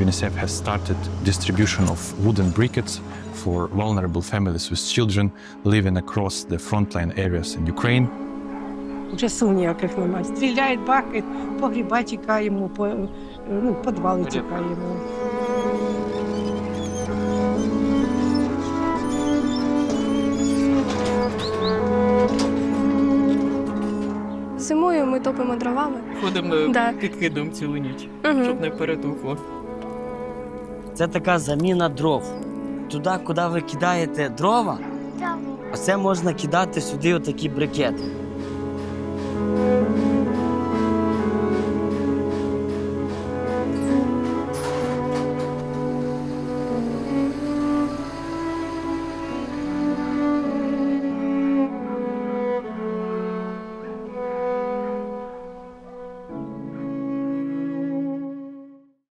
UNICEF has started distribution of wooden briquettes for vulnerable families with children living across the frontline areas in Ukraine. Вже сил ніяких немає. Стріляють бахи, погріба тікаємо, по, ну, підвали тікаємо. Зимою ми топимо дровами. Ходимо Да. під кидом цілу ніч, Мгм. щоб не перетухло. Це така заміна дров. Туди, куди ви кидаєте дрова, оце можна кидати сюди отакі брикети.